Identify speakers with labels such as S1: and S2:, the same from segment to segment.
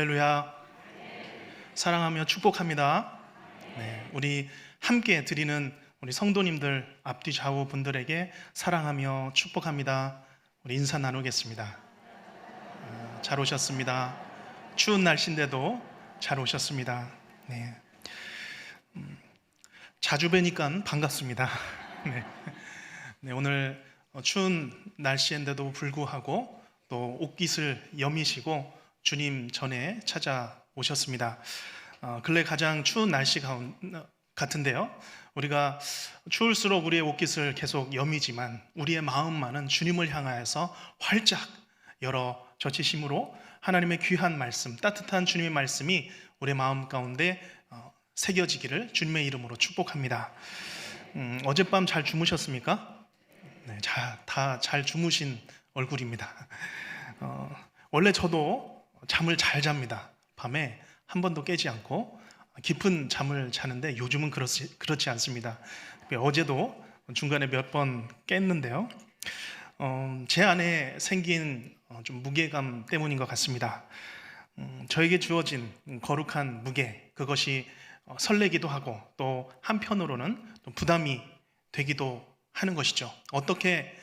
S1: 할렐루야. 사랑하며 축복합니다. 네, 우리 함께 드리는 우리 성도님들 앞뒤 좌우 분들에게 사랑하며 축복합니다. 우리 인사 나누겠습니다. 아, 잘 오셨습니다. 추운 날씨인데도 잘 오셨습니다. 네. 음, 자주 뵈니까 반갑습니다. 네. 네, 오늘 어, 추운 날씨인데도 불구하고 또 옷깃을 여미시고 주님 전에 찾아오셨습니다. 어, 근래 가장 추운 날씨 가운, 같은데요. 우리가 추울수록 우리의 옷깃을 계속 여미지만 우리의 마음만은 주님을 향하여서 활짝 열어 젖히심으로 하나님의 귀한 말씀, 따뜻한 주님의 말씀이 우리의 마음 가운데 어, 새겨지기를 주님의 이름으로 축복합니다. 음, 어젯밤 잘 주무셨습니까? 네, 다 잘 주무신 얼굴입니다. 어, 원래 저도 잠을 잘 잡니다. 밤에 한 번도 깨지 않고 깊은 잠을 자는데 요즘은 그렇지, 그렇지 않습니다. 어제도 중간에 몇 번 깼는데요. 어, 제 안에 생긴 어, 좀 무게감 때문인 것 같습니다. 음, 저에게 주어진 거룩한 무게, 그것이 어, 설레기도 하고 또 한편으로는 또 부담이 되기도 하는 것이죠. 어떻게 어,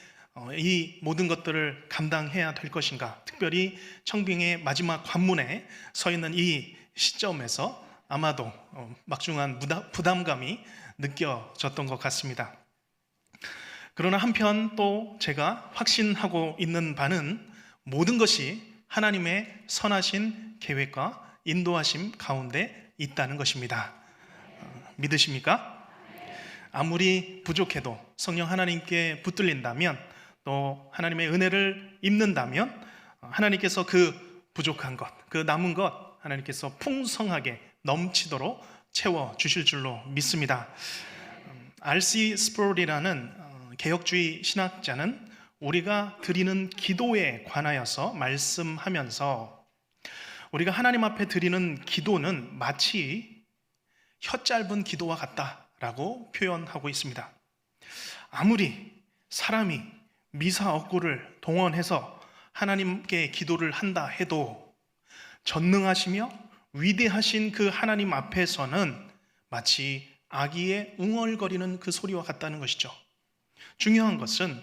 S1: 이 모든 것들을 감당해야 될 것인가? 특별히 청빙의 마지막 관문에 서 있는 이 시점에서 아마도 어, 막중한 부담감이 느껴졌던 것 같습니다. 그러나 한편 또 제가 확신하고 있는 바는 모든 것이 하나님의 선하신 계획과 인도하심 가운데 있다는 것입니다. 어, 믿으십니까? 아무리 부족해도 성령 하나님께 붙들린다면 또 하나님의 은혜를 입는다면 하나님께서 그 부족한 것, 그 남은 것 하나님께서 풍성하게 넘치도록 채워 주실 줄로 믿습니다. R.C. 스프롤이라는 어, 개혁주의 신학자는 우리가 드리는 기도에 관하여서 말씀하면서 우리가 하나님 앞에 드리는 기도는 마치 혀 짧은 기도와 같다라고 표현하고 있습니다. 아무리 사람이 미사 억구를 동원해서 하나님께 기도를 한다 해도 전능하시며 위대하신 그 하나님 앞에서는 마치 아기의 웅얼거리는 그 소리와 같다는 것이죠. 중요한 것은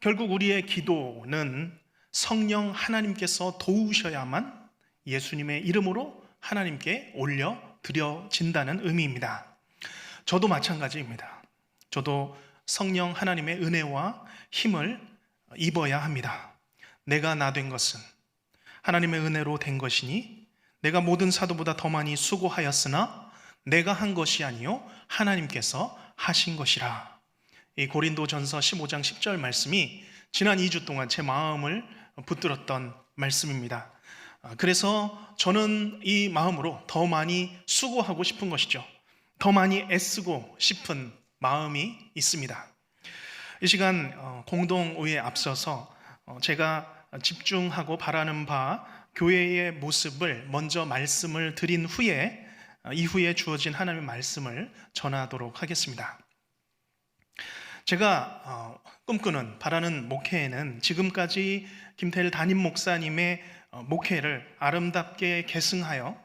S1: 결국 우리의 기도는 성령 하나님께서 도우셔야만 예수님의 이름으로 하나님께 올려 드려진다는 의미입니다. 저도 마찬가지입니다. 저도 성령 하나님의 은혜와 힘을 입어야 합니다. 내가 나 된 것은 하나님의 은혜로 된 것이니 내가 모든 사도보다 더 많이 수고하였으나 내가 한 것이 아니요 하나님께서 하신 것이라. 이 고린도전서 15장 10절 말씀이 지난 2주 동안 제 마음을 붙들었던 말씀입니다. 아, 그래서 저는 이 마음으로 더 많이 수고하고 싶은 것이죠. 더 많이 애쓰고 싶은 마음이 있습니다. 이 시간 어, 공동의에 앞서서 어, 제가 집중하고 바라는 바 교회의 모습을 먼저 말씀을 드린 후에 어, 이후에 주어진 하나님의 말씀을 전하도록 하겠습니다. 제가 꿈꾸는 바라는 목회에는 지금까지 김태일 담임 목사님의 목회를 아름답게 계승하여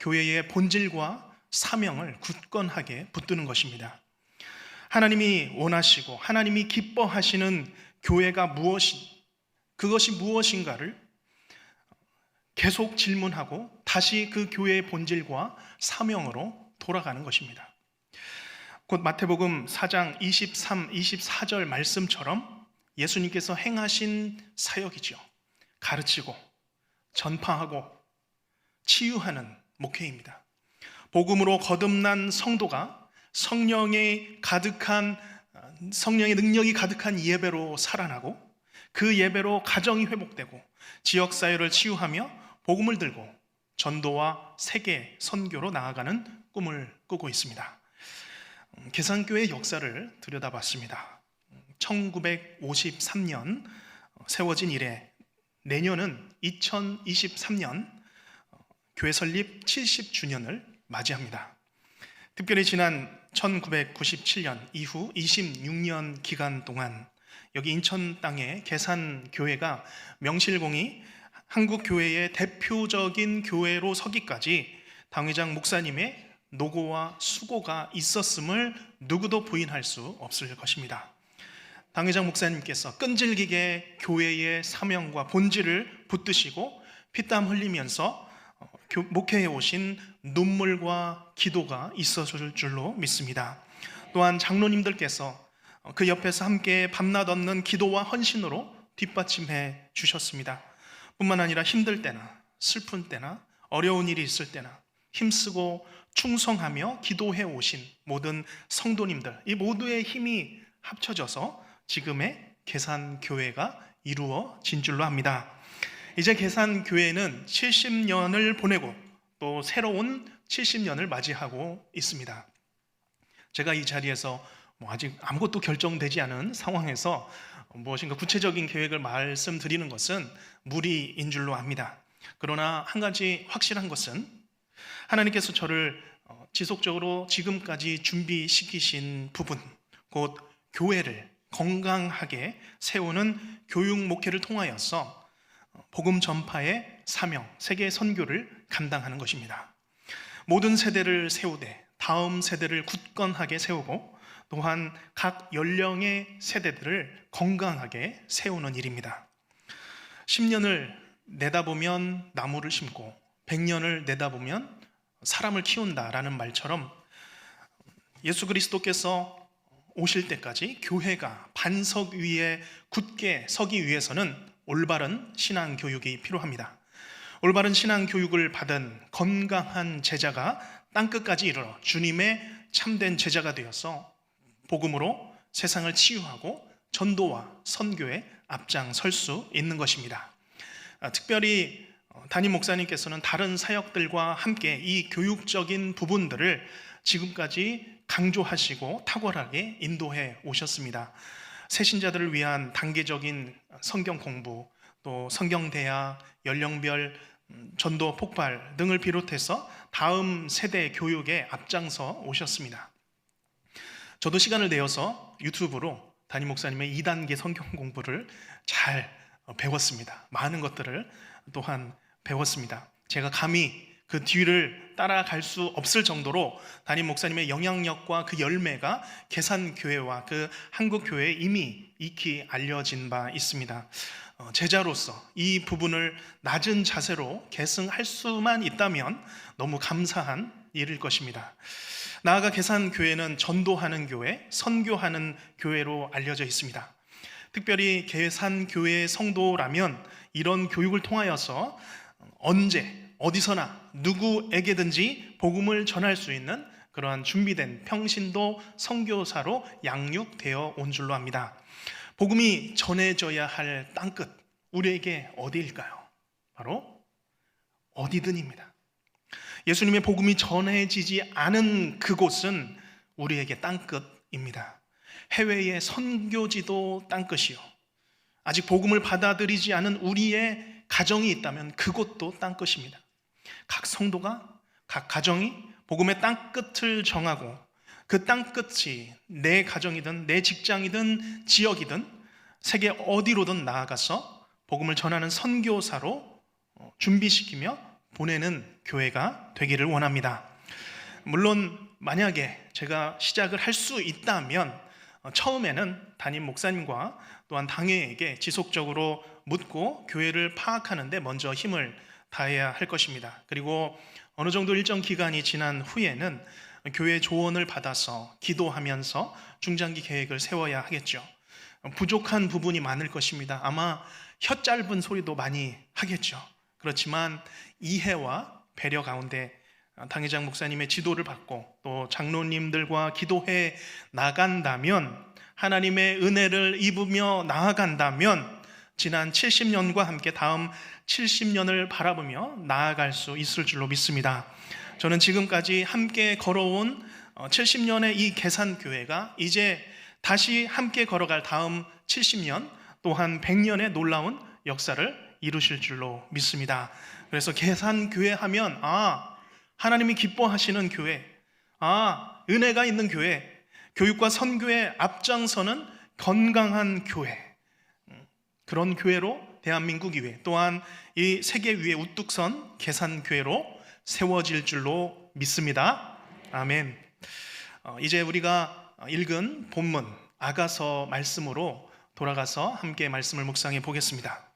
S1: 교회의 본질과 사명을 굳건하게 붙드는 것입니다. 하나님이 원하시고 하나님이 기뻐하시는 교회가 무엇이 그것이 무엇인가를 계속 질문하고 다시 그 교회의 본질과 사명으로 돌아가는 것입니다. 곧 마태복음 4장 23, 24절 말씀처럼 예수님께서 행하신 사역이죠. 가르치고 전파하고 치유하는 목회입니다. 복음으로 거듭난 성도가 성령의 가득한 성령의 능력이 가득한 예배로 살아나고 그 예배로 가정이 회복되고 지역 사회를 치유하며 복음을 들고 전도와 세계 선교로 나아가는 꿈을 꾸고 있습니다. 계산교회 역사를 들여다봤습니다. 1953년 세워진 이래 내년은 2023년 교회 설립 70주년을 맞이합니다. 특별히 지난 1997년 이후 26년 기간 동안 여기 인천 땅에 계산 교회가 명실공히 한국 교회의 대표적인 교회로 서기까지 당회장 목사님의 노고와 수고가 있었음을 누구도 부인할 수 없을 것입니다. 당회장 목사님께서 끈질기게 교회의 사명과 본질을 붙드시고 피땀 흘리면서 목회해 오신 눈물과 기도가 있었을 줄로 믿습니다. 또한 장로님들께서 어, 그 옆에서 함께 밤낮 없는 기도와 헌신으로 뒷받침해 주셨습니다. 뿐만 아니라 힘들 때나 슬픈 때나 어려운 일이 있을 때나 힘쓰고 충성하며 기도해 오신 모든 성도님들 이 모두의 힘이 합쳐져서 지금의 계산 교회가 이루어진 줄로 합니다. 이제 계산 교회는 70년을 보내고 또 새로운 70년을 맞이하고 있습니다. 제가 이 자리에서 뭐 아직 아무것도 결정되지 않은 상황에서 무엇인가 구체적인 계획을 말씀드리는 것은 무리인 줄로 압니다. 그러나 한 가지 확실한 것은 하나님께서 저를 어, 지속적으로 지금까지 준비시키신 부분, 곧 교회를 건강하게 세우는 교육 목회를 통하여서 어, 복음 전파의 사명, 세계 선교를 감당하는 것입니다. 모든 세대를 세우되 다음 세대를 굳건하게 세우고 또한 각 연령의 세대들을 건강하게 세우는 일입니다. 10년을 내다보면 나무를 심고 100년을 내다보면 사람을 키운다라는 말처럼 예수 그리스도께서 오실 때까지 교회가 반석 위에 굳게 서기 위해서는 올바른 신앙 교육이 필요합니다. 올바른 신앙 교육을 받은 건강한 제자가 땅끝까지 이르러 주님의 참된 제자가 되어서 복음으로 세상을 치유하고 전도와 선교에 앞장설 수 있는 것입니다. 아, 특별히 어, 담임 목사님께서는 다른 사역들과 함께 이 교육적인 부분들을 지금까지 강조하시고 탁월하게 인도해 오셨습니다. 새신자들을 위한 단계적인 성경 공부, 또 성경 대화, 연령별 음, 전도 폭발 등을 비롯해서 다음 세대 교육에 앞장서 오셨습니다. 저도 시간을 내어서 유튜브로 담임 목사님의 2단계 성경 공부를 잘 어, 배웠습니다. 많은 것들을 또한 배웠습니다. 제가 감히 그 뒤를 따라갈 수 없을 정도로 담임 목사님의 영향력과 그 열매가 계산교회와 그 한국교회에 이미 익히 알려진 바 있습니다. 어, 제자로서 이 부분을 낮은 자세로 계승할 수만 있다면 너무 감사한 일일 것입니다. 나아가 계산교회는 전도하는 교회, 선교하는 교회로 알려져 있습니다. 특별히 계산교회의 성도라면 이런 교육을 통하여서 언제 어디서나 누구에게든지 복음을 전할 수 있는 그러한 준비된 평신도 선교사로 양육되어 온 줄로 합니다. 복음이 전해져야 할 땅끝 우리에게 어디일까요? 바로 어디든입니다. 예수님의 복음이 전해지지 않은 그곳은 우리에게 땅끝입니다. 해외의 선교지도 땅끝이요. 아직 복음을 받아들이지 않은 우리의 가정이 있다면 그곳도 땅끝입니다. 각 성도가 각 가정이 복음의 땅 끝을 정하고 그 땅 끝이 내 가정이든 내 직장이든 지역이든 세계 어디로든 나아가서 복음을 전하는 선교사로 어, 준비시키며 보내는 교회가 되기를 원합니다. 물론 만약에 제가 시작을 할 수 있다면 어, 처음에는 담임 목사님과 또한 당회에게 지속적으로 묻고 교회를 파악하는데 먼저 힘을 다해야 할 것입니다. 그리고 어느 정도 일정 기간이 지난 후에는 교회 조언을 받아서 기도하면서 중장기 계획을 세워야 하겠죠. 부족한 부분이 많을 것입니다. 아마 혀 짧은 소리도 많이 하겠죠. 그렇지만 이해와 배려 가운데 당회장 목사님의 지도를 받고 또 장로님들과 기도해 나간다면 하나님의 은혜를 입으며 나아간다면 지난 70년과 함께 다음 70년을 바라보며 나아갈 수 있을 줄로 믿습니다. 저는 지금까지 함께 걸어온 70년의 이 계산교회가 이제 다시 함께 걸어갈 다음 70년 또한 100년의 놀라운 역사를 이루실 줄로 믿습니다. 그래서 계산교회 하면 아 하나님이 기뻐하시는 교회 아 은혜가 있는 교회 교육과 선교의 앞장서는 건강한 교회 음, 그런 교회로 대한민국 이회 또한 이 세계 위에 우뚝 선 계산 교회로 세워질 줄로 믿습니다. 아멘. 어, 이제 우리가 읽은 본문 아가서 말씀으로 돌아가서 함께 말씀을 묵상해 보겠습니다.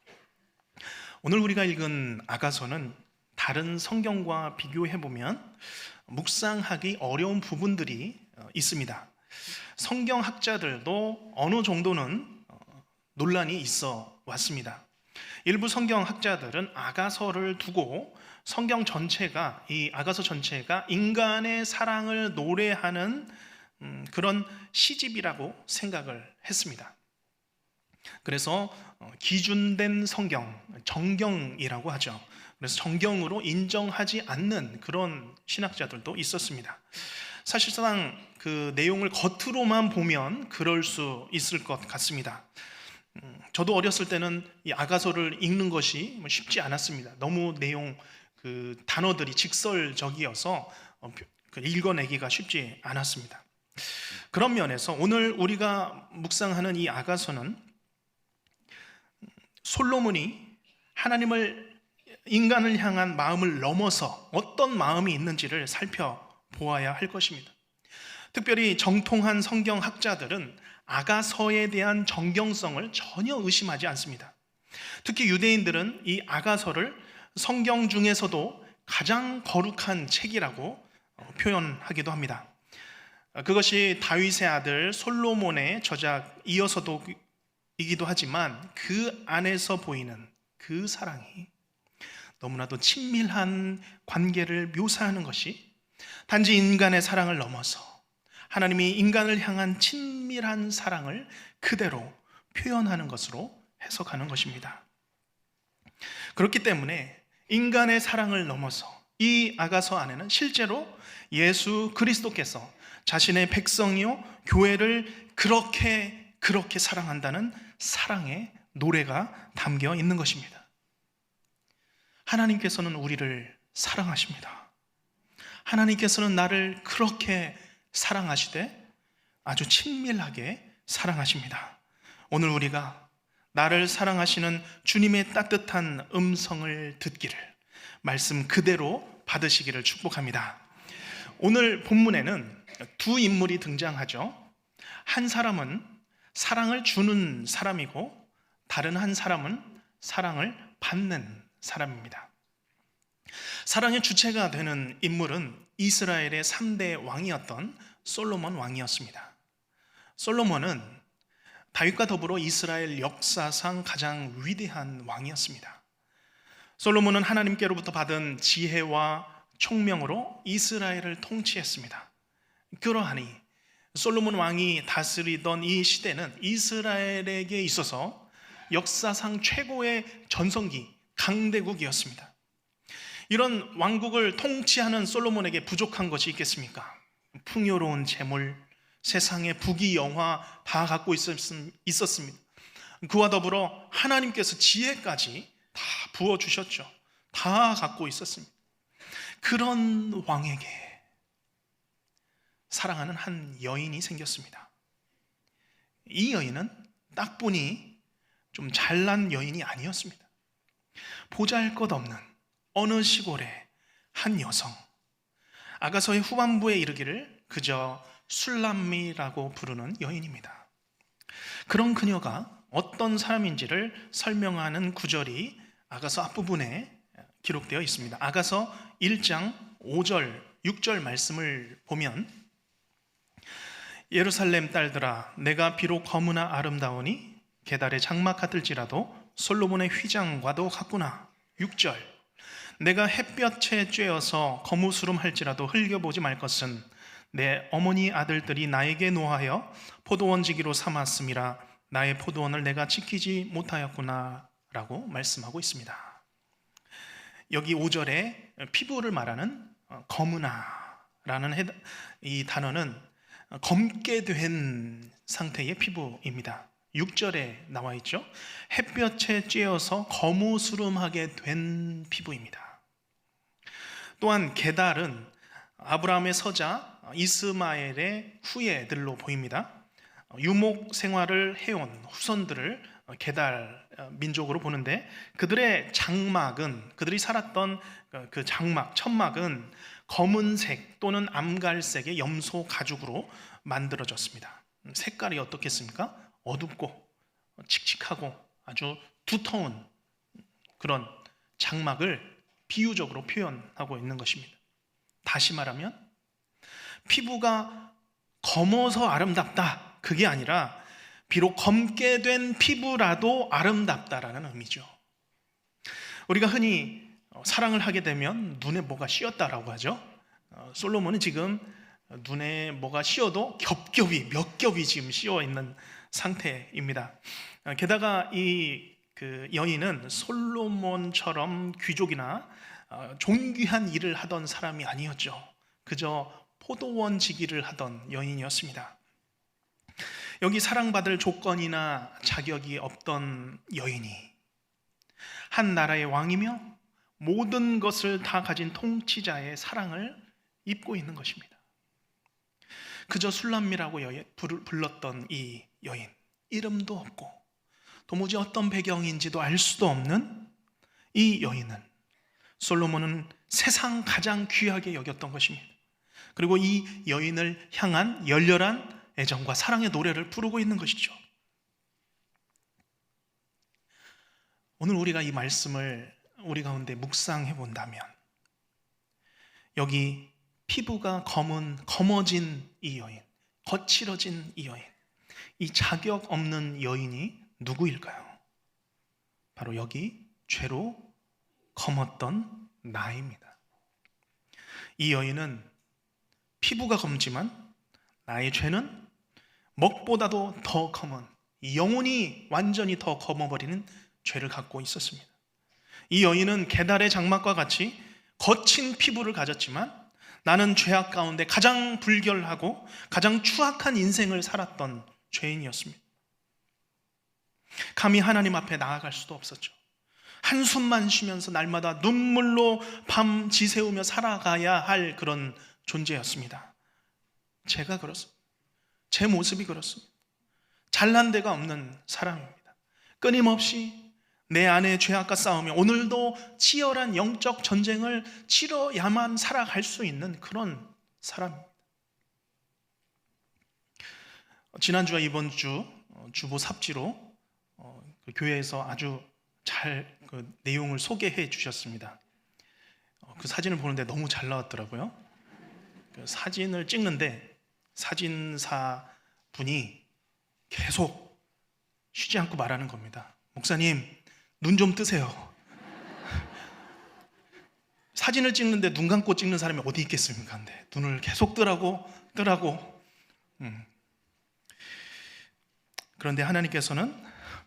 S1: 오늘 우리가 읽은 아가서는 다른 성경과 비교해 보면 묵상하기 어려운 부분들이 어, 있습니다. 성경 학자들도 어느 정도는 어, 논란이 있어 왔습니다. 일부 성경 학자들은 아가서를 두고 성경 전체가 이 아가서 전체가 인간의 사랑을 노래하는 음, 그런 시집이라고 생각을 했습니다. 그래서 어, 기준된 성경, 정경이라고 하죠. 그래서 정경으로 인정하지 않는 그런 신학자들도 있었습니다. 사실상 그 내용을 겉으로만 보면 그럴 수 있을 것 같습니다. 음, 저도 어렸을 때는 이 아가서를 읽는 것이 뭐 쉽지 않았습니다. 너무 내용 그 단어들이 직설적이어서 어, 그 읽어내기가 쉽지 않았습니다. 그런 면에서 오늘 우리가 묵상하는 이 아가서는 솔로몬이 하나님을 인간을 향한 마음을 넘어서 어떤 마음이 있는지를 살펴보아야 할 것입니다. 특별히 정통한 성경 학자들은 아가서에 대한 정경성을 전혀 의심하지 않습니다. 특히 유대인들은 이 아가서를 성경 중에서도 가장 거룩한 책이라고 어, 표현하기도 합니다. 그것이 다윗의 아들 솔로몬의 저작 이어서도 이기도 하지만 그 안에서 보이는 그 사랑이 너무나도 친밀한 관계를 묘사하는 것이 단지 인간의 사랑을 넘어서 하나님이 인간을 향한 친밀한 사랑을 그대로 표현하는 것으로 해석하는 것입니다. 그렇기 때문에 인간의 사랑을 넘어서 이 아가서 안에는 실제로 예수 그리스도께서 자신의 백성이요 교회를 그렇게 그렇게 사랑한다는 사랑의 노래가 담겨 있는 것입니다. 하나님께서는 우리를 사랑하십니다. 하나님께서는 나를 그렇게 사랑하시되 아주 친밀하게 사랑하십니다. 오늘 우리가 나를 사랑하시는 주님의 따뜻한 음성을 듣기를 말씀 그대로 받으시기를 축복합니다. 오늘 본문에는 두 인물이 등장하죠. 한 사람은 사랑을 주는 사람이고 다른 한 사람은 사랑을 받는 사람입니다. 사랑의 주체가 되는 인물은 이스라엘의 3대 왕이었던 솔로몬 왕이었습니다. 솔로몬은 다윗과 더불어 이스라엘 역사상 가장 위대한 왕이었습니다. 솔로몬은 하나님께로부터 받은 지혜와 총명으로 이스라엘을 통치했습니다. 그러하니 솔로몬 왕이 다스리던 이 시대는 이스라엘에게 있어서 역사상 최고의 전성기, 강대국이었습니다. 이런 왕국을 통치하는 솔로몬에게 부족한 것이 있겠습니까? 풍요로운 재물, 세상의 부귀 영화 다 갖고 있었습니다. 그와 더불어 하나님께서 지혜까지 다 부어 주셨죠. 다 갖고 있었습니다. 그런 왕에게 사랑하는 한 여인이 생겼습니다. 이 여인은 딱 보니 좀 잘난 여인이 아니었습니다. 보잘 것 없는 어느 시골의 한 여성. 아가서의 후반부에 이르기를 그저 술람미라고 부르는 여인입니다. 그런 그녀가 어떤 사람인지를 설명하는 구절이 아가서 앞부분에 기록되어 있습니다. 아가서 1장 5절, 6절 말씀을 보면 예루살렘 딸들아 내가 비록 거무나 아름다우니 계달의 장막 같을지라도 솔로몬의 휘장과도 같구나. 6절 내가 햇볕에 쬐어서 거무스름 할지라도 흘겨보지 말 것은 내 어머니 아들들이 나에게 노하여 포도원 지기로 삼았음이라 나의 포도원을 내가 지키지 못하였구나 라고 말씀하고 있습니다. 여기 5절에 피부를 말하는 어, 검은아라는 이 단어는 검게 된 상태의 피부입니다. 6절에 나와 있죠. 햇볕에 쬐어서 거무스름하게 된 피부입니다. 또한 게달은 아브라함의 서자 이스마엘의 후예들로 보입니다. 유목 생활을 해온 후손들을 어, 게달 어, 민족으로 보는데 그들의 장막은 그들이 살았던 어, 그 장막 천막은 검은색 또는 암갈색의 염소 가죽으로 만들어졌습니다. 음, 색깔이 어떻겠습니까? 어둡고 칙칙하고 아주 두터운 그런 장막을 비유적으로 표현하고 있는 것입니다. 다시 말하면 피부가 검어서 아름답다. 그게 아니라 비록 검게 된 피부라도 아름답다라는 의미죠. 우리가 흔히 어, 사랑을 하게 되면 눈에 뭐가 씌었다라고 하죠. 어, 솔로몬은 지금 눈에 뭐가 씌어도 겹겹이 몇 겹이 지금 씌어 있는 상태입니다. 어, 게다가 이 그 여인은 솔로몬처럼 귀족이나 어, 존귀한 일을 하던 사람이 아니었죠. 그저 포도원 지기를 하던 여인이었습니다. 여기 사랑받을 조건이나 자격이 없던 여인이 한 나라의 왕이며 모든 것을 다 가진 통치자의 사랑을 입고 있는 것입니다. 그저 술람미라고 불렀던 이 여인 이름도 없고 도무지 어떤 배경인지도 알 수도 없는 이 여인은 솔로몬은 세상 가장 귀하게 여겼던 것입니다. 그리고 이 여인을 향한 열렬한 애정과 사랑의 노래를 부르고 있는 것이죠. 오늘 우리가 이 말씀을 우리 가운데 묵상해 본다면 여기 피부가 검은 검어진 이 여인, 거칠어진 이 여인, 이 자격 없는 여인이 누구일까요? 바로 여기 죄로 검었던 나입니다. 이 여인은 피부가 검지만 나의 죄는 먹보다도 더 검은 영혼이 완전히 더 검어버리는 죄를 갖고 있었습니다. 이 여인은 게달의 장막과 같이 거친 피부를 가졌지만 나는 죄악 가운데 가장 불결하고 가장 추악한 인생을 살았던 죄인이었습니다. 감히 하나님 앞에 나아갈 수도 없었죠. 한숨만 쉬면서 날마다 눈물로 밤 지새우며 살아가야 할 그런 존재였습니다. 제가 그렇습니다. 제 모습이 그렇습니다. 잘난 데가 없는 사람입니다. 끊임없이 내 안에 죄악과 싸우며 오늘도 치열한 영적 전쟁을 치러야만 살아갈 수 있는 그런 사람입니다. 지난주와 이번 주 어, 주보 삽지로 어, 그 교회에서 아주 잘 그 내용을 소개해 주셨습니다. 어, 그 사진을 보는데 너무 잘 나왔더라고요. 그 사진을 찍는데 사진사 분이 계속 쉬지 않고 말하는 겁니다. 목사님, 눈 좀 뜨세요. 사진을 찍는데 눈 감고 찍는 사람이 어디 있겠습니까? 근데 눈을 계속 뜨라고 뜨라고. 음. 그런데 하나님께서는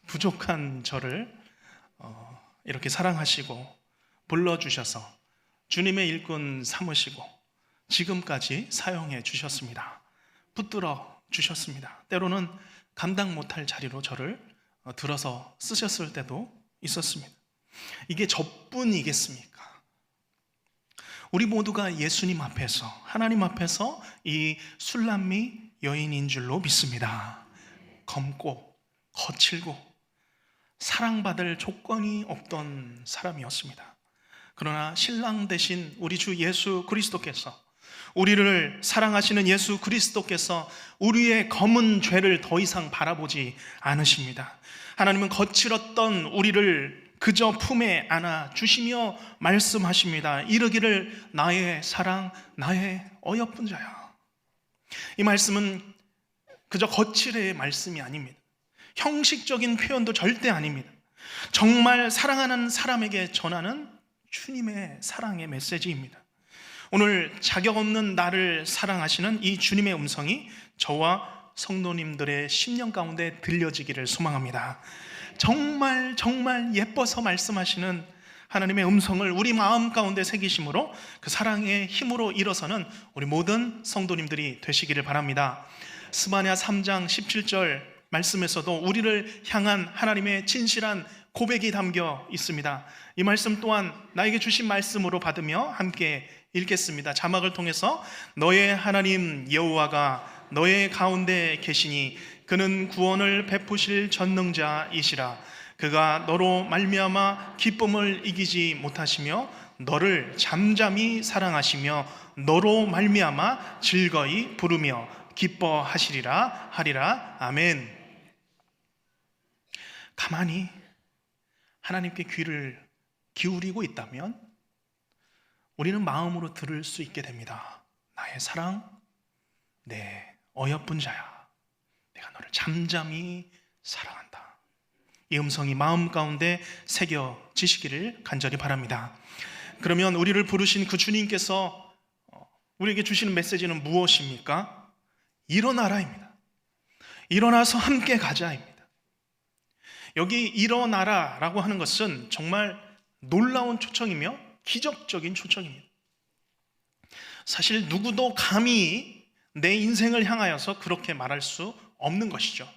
S1: 부족한 저를 어, 이렇게 사랑하시고 불러주셔서 주님의 일꾼 삼으시고 지금까지 사용해 주셨습니다. 붙들어 주셨습니다. 때로는 감당 못할 자리로 저를 어, 들어서 쓰셨을 때도 있었습니다. 이게 저뿐이겠습니까? 우리 모두가 예수님 앞에서 하나님 앞에서 이 술람미 여인인 줄로 믿습니다. 검고 거칠고 사랑받을 조건이 없던 사람이었습니다. 그러나 신랑 대신 우리 주 예수 그리스도께서 우리를 사랑하시는 예수 그리스도께서 우리의 검은 죄를 더 이상 바라보지 않으십니다. 하나님은 거칠었던 우리를 그저 품에 안아 주시며 말씀하십니다. 이르기를 나의 사랑, 나의 어여쁜 자야. 이 말씀은 그저 거칠의 말씀이 아닙니다. 형식적인 표현도 절대 아닙니다. 정말 사랑하는 사람에게 전하는 주님의 사랑의 메시지입니다. 오늘 자격 없는 나를 사랑하시는 이 주님의 음성이 저와 성도님들의 심령 가운데 들려지기를 소망합니다. 정말 정말 예뻐서 말씀하시는 하나님의 음성을 우리 마음 가운데 새기심으로 그 사랑의 힘으로 일어서는 우리 모든 성도님들이 되시기를 바랍니다. 스바냐 3장 17절 말씀에서도 우리를 향한 하나님의 진실한 고백이 담겨 있습니다. 이 말씀 또한 나에게 주신 말씀으로 받으며 함께 읽겠습니다. 자막을 통해서 너의 하나님 여호와가 너의 가운데 계시니 그는 구원을 베푸실 전능자이시라 그가 너로 말미암아 기쁨을 이기지 못하시며 너를 잠잠히 사랑하시며 너로 말미암아 즐거이 부르며 기뻐하시리라 하리라 아멘 가만히 하나님께 귀를 기울이고 있다면 우리는 마음으로 들을 수 있게 됩니다. 나의 사랑, 내 어여쁜 자야. 내가 너를 잠잠히 사랑한다. 이 음성이 마음 가운데 새겨지시기를 간절히 바랍니다. 그러면 우리를 부르신 그 주님께서 어, 우리에게 주시는 메시지는 무엇입니까? 일어나라입니다. 일어나서 함께 가자입니다. 여기 일어나라 라고 하는 것은 정말 놀라운 초청이며 기적적인 초청입니다. 사실 누구도 감히 내 인생을 향하여서 그렇게 말할 수 없는 것이죠.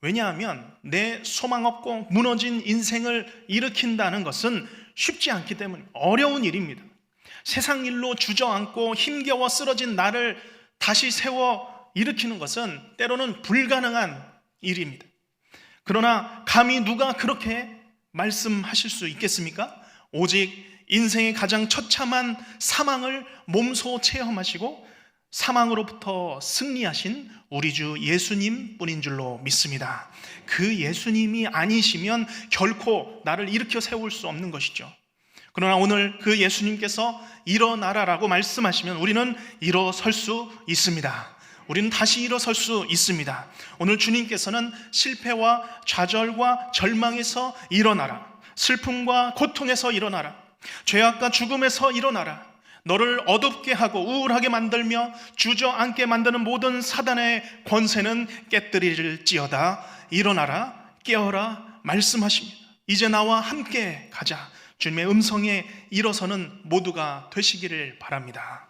S1: 왜냐하면 내 소망 없고 무너진 인생을 일으킨다는 것은 쉽지 않기 때문에 어려운 일입니다. 세상 일로 주저앉고 힘겨워 쓰러진 나를 다시 세워 일으키는 것은 때로는 불가능한 일입니다. 그러나 감히 누가 그렇게 말씀하실 수 있겠습니까? 오직 인생의 가장 처참한 사망을 몸소 체험하시고 사망으로부터 승리하신 우리 주 예수님 뿐인 줄로 믿습니다. 그 예수님이 아니시면 결코 나를 일으켜 세울 수 없는 것이죠. 그러나 오늘 그 예수님께서 일어나라라고 말씀하시면 우리는 일어설 수 있습니다. 우리는 다시 일어설 수 있습니다. 오늘 주님께서는 실패와 좌절과 절망에서 일어나라. 슬픔과 고통에서 일어나라. 죄악과 죽음에서 일어나라. 너를 어둡게 하고 우울하게 만들며 주저앉게 만드는 모든 사단의 권세는 깨뜨릴지어다. 일어나라. 깨어라. 말씀하십니다. 이제 나와 함께 가자. 주님의 음성에 일어서는 모두가 되시기를 바랍니다.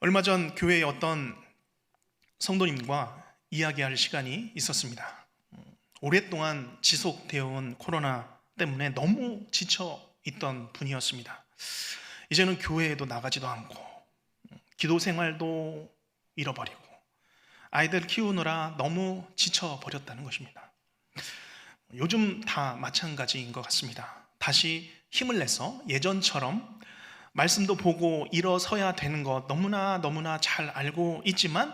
S1: 얼마 전 교회에 어떤 성도님과 이야기할 시간이 있었습니다. 오랫동안 지속되어 온 코로나 때문에 너무 지쳐 있던 분이었습니다. 이제는 교회에도 나가지도 않고 기도 생활도 잃어버리고 아이들 키우느라 너무 지쳐 버렸다는 것입니다. 요즘 다 마찬가지인 것 같습니다. 다시 힘을 내서 예전처럼 말씀도 보고 일어서야 되는 것 너무나 너무나 잘 알고 있지만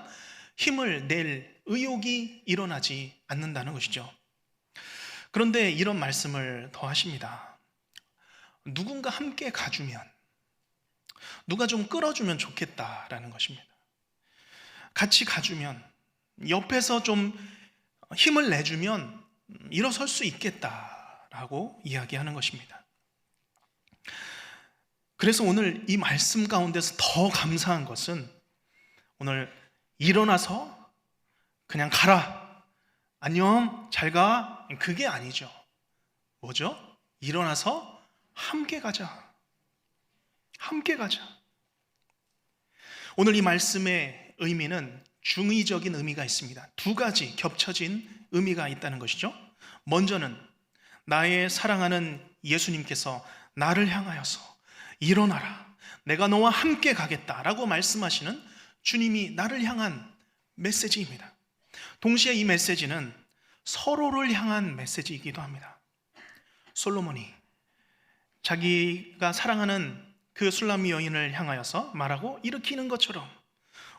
S1: 힘을 낼 의욕이 일어나지 않는다는 것이죠. 그런데 이런 말씀을 더 하십니다. 누군가 함께 가주면, 누가 좀 끌어주면 좋겠다라는 것입니다. 같이 가주면, 옆에서 좀 힘을 내주면 일어설 수 있겠다라고 이야기하는 것입니다. 그래서 오늘 이 말씀 가운데서 더 감사한 것은 오늘 일어나서 그냥 가라. 안녕, 잘 가. 그게 아니죠. 뭐죠? 일어나서 함께 가자. 함께 가자. 오늘 이 말씀의 의미는 중의적인 의미가 있습니다. 두 가지 겹쳐진 의미가 있다는 것이죠. 먼저는 나의 사랑하는 예수님께서 나를 향하여서 일어나라. 내가 너와 함께 가겠다라고 말씀하시는 주님이 나를 향한 메시지입니다. 동시에 이 메시지는 서로를 향한 메시지이기도 합니다. 솔로몬이 자기가 사랑하는 그 술람미 여인을 향하여서 말하고 일으키는 것처럼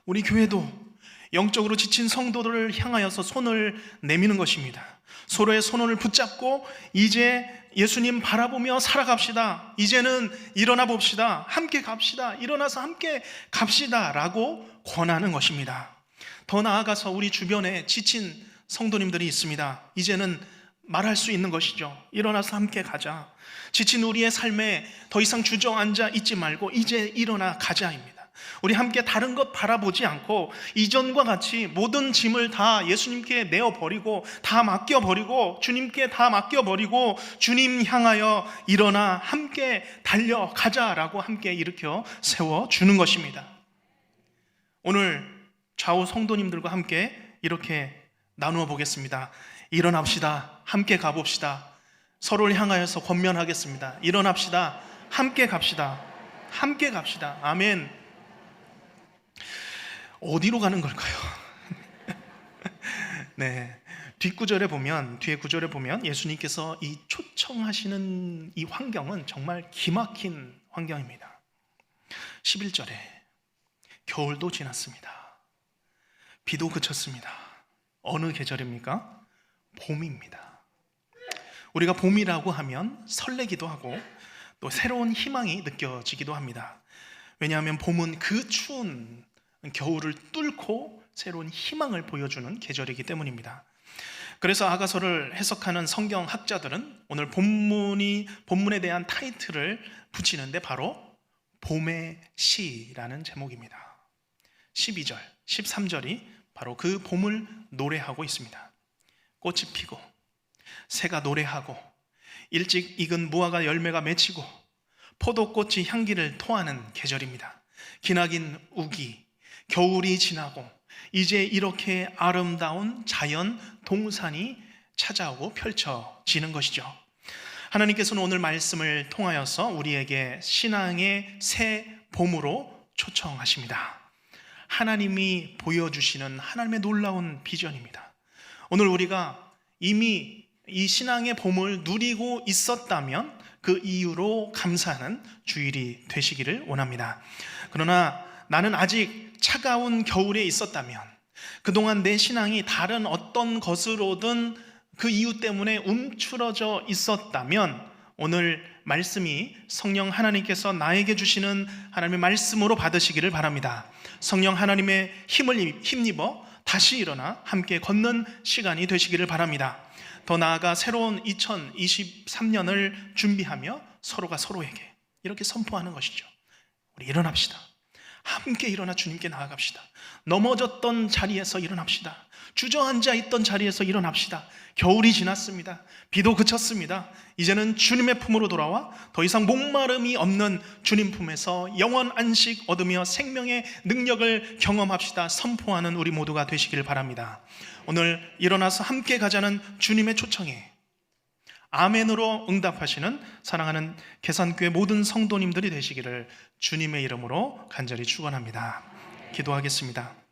S1: 우리 교회도 영적으로 지친 성도들을 향하여서 손을 내미는 것입니다. 서로의 손을 붙잡고 이제 예수님 바라보며 살아갑시다. 이제는 일어나 봅시다. 함께 갑시다. 일어나서 함께 갑시다. 라고 권하는 것입니다. 더 나아가서 우리 주변에 지친 성도님들이 있습니다. 이제는 말할 수 있는 것이죠. 일어나서 함께 가자. 지친 우리의 삶에 더 이상 주저앉아 있지 말고 이제 일어나 가자입니다. 우리 함께 다른 것 바라보지 않고 이전과 같이 모든 짐을 다 예수님께 내어 버리고 다 맡겨 버리고 주님께 다 맡겨 버리고 주님 향하여 일어나 함께 달려가자라고 함께 일으켜 세워 주는 것입니다. 오늘 좌우 성도님들과 함께 이렇게 나누어 보겠습니다. 일어납시다. 함께 가봅시다. 서로를 향하여서 권면하겠습니다. 일어납시다. 함께 갑시다. 함께 갑시다. 아멘. 어디로 가는 걸까요? 네. 뒷구절에 보면 뒤에 구절에 보면 예수님께서 이 초청하시는 이 환경은 정말 기막힌 환경입니다. 11절에 겨울도 지났습니다. 비도 그쳤습니다. 어느 계절입니까? 봄입니다. 우리가 봄이라고 하면 설레기도 하고 또 새로운 희망이 느껴지기도 합니다. 왜냐하면 봄은 그 추운 겨울을 뚫고 새로운 희망을 보여주는 계절이기 때문입니다. 그래서 아가서를 해석하는 성경 학자들은 오늘 본문이 본문에 대한 타이틀을 붙이는데 바로 봄의 시라는 제목입니다. 12절, 13절이 바로 그 봄을 노래하고 있습니다. 꽃이 피고 새가 노래하고 일찍 익은 무화과 열매가 맺히고 포도꽃이 향기를 토하는 계절입니다. 기나긴 우기, 겨울이 지나고 이제 이렇게 아름다운 자연 동산이 찾아오고 펼쳐지는 것이죠. 하나님께서는 오늘 말씀을 통하여서 우리에게 신앙의 새 봄으로 초청하십니다. 하나님이 보여주시는 하나님의 놀라운 비전입니다. 오늘 우리가 이미 이 신앙의 봄을 누리고 있었다면 그 이유로 감사하는 주일이 되시기를 원합니다. 그러나 나는 아직 차가운 겨울에 있었다면 그동안 내 신앙이 다른 어떤 것으로든 그 이유 때문에 움츠러져 있었다면 오늘 말씀이 성령 하나님께서 나에게 주시는 하나님의 말씀으로 받으시기를 바랍니다. 성령 하나님의 힘을 힘입어 다시 일어나 함께 걷는 시간이 되시기를 바랍니다. 더 나아가 새로운 2023년을 준비하며 서로가 서로에게 이렇게 선포하는 것이죠. 우리 일어납시다. 함께 일어나 주님께 나아갑시다. 넘어졌던 자리에서 일어납시다. 주저앉아 있던 자리에서 일어납시다. 겨울이 지났습니다. 비도 그쳤습니다. 이제는 주님의 품으로 돌아와 더 이상 목마름이 없는 주님 품에서 영원 안식 얻으며 생명의 능력을 경험합시다. 선포하는 우리 모두가 되시길 바랍니다. 오늘 일어나서 함께 가자는 주님의 초청에 아멘으로 응답하시는 사랑하는 계산교회 모든 성도님들이 되시기를 주님의 이름으로 간절히 축원합니다. 기도하겠습니다.